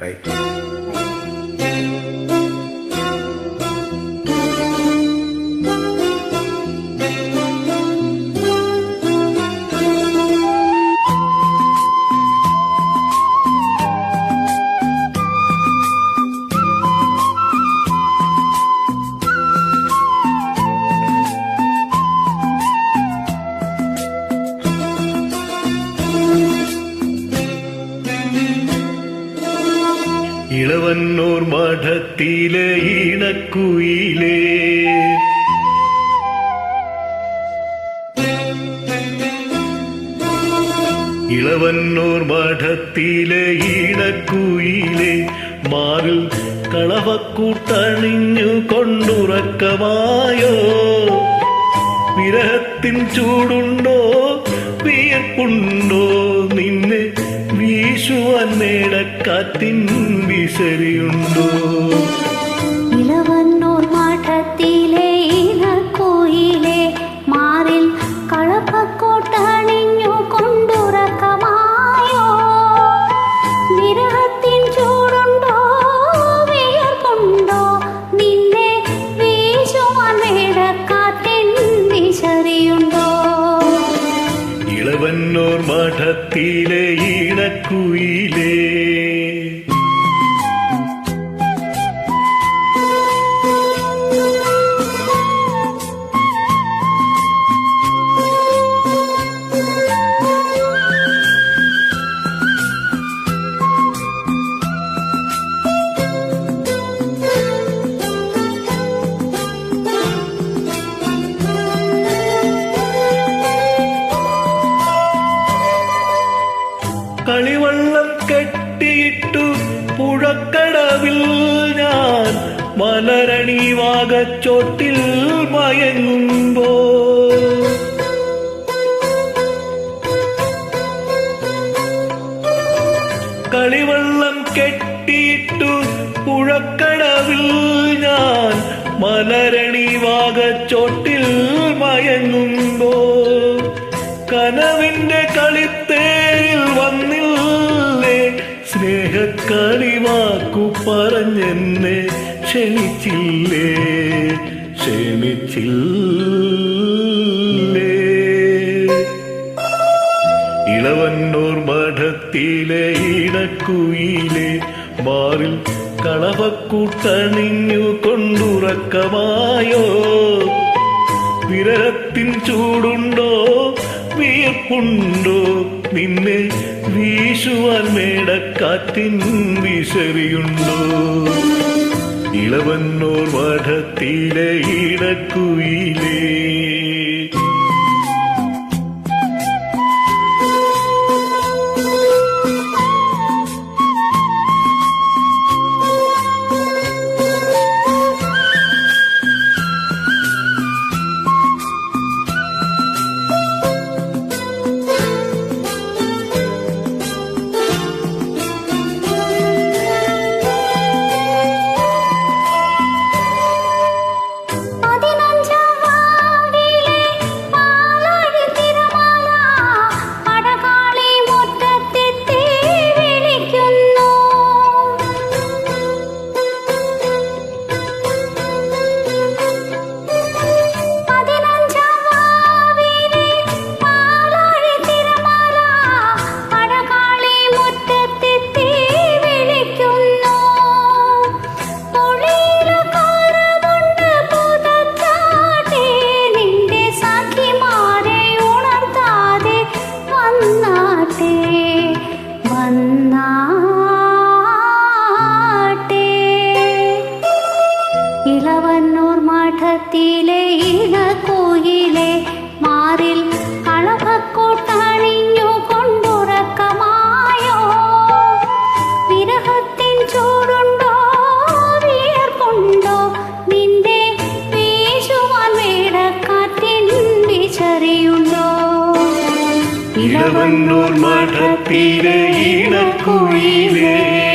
Aí. Ilavannoor മഠത്തിലെ ഇണക്കുയിലേ. ഇളവന്നൂർ മഠത്തിലെ ഇണക്കുയിലേ. മാറിൽ കളവക്കൂട്ടണിഞ്ഞു കൊണ്ടുറക്കമായോ വിരഹത്തിൻ ചൂടുണ്ടോ വിയപ്പുണ്ടോ നിന്നെ വീശുവാൻ മേടക്കാറ്റിൻ വിസരിയുണ്ടോ? കളിവള്ളം കെട്ടിയിട്ടു പുഴക്കടവിൽ ഞാൻ മലരണി വാഗച്ചോട്ടിൽ മയങ്ങുമ്പോ. കളിവള്ളം കെട്ടിയിട്ടു പുഴക്കടവിൽ ഞാൻ മലരണി വാഗച്ചോട്ടിൽ മയങ്ങുമ്പോ. കനവിന്റെ കളിത്തേരിൽ വന്നില്ലേ? സ്നേഹക്കളിവാക്കു പറഞ്ഞെന്നെ ക്ഷണിച്ചില്ലേ? ക്ഷണിച്ചില്ലേ? ഇളവന്നൂർ മഠത്തിലെ ഇടക്കുയിലെ ബാറിൽ കളവക്കൂട്ടണിഞ്ഞു കൊണ്ടുറക്കമായോ വിരഹത്തിൻ ചൂടുണ്ടോ? വിയർപ്പുണ്ടോ നിന്നെ വീശുവാൻ മേടക്കാത്തിൻ വിശറിയുണ്ടോ? ഇളവന്നോർ വടത്തിലെ ഇണക്കുയിലേ ഇളവന്നൂർ മഠത്തിലെ ഇണക്കുയിലേ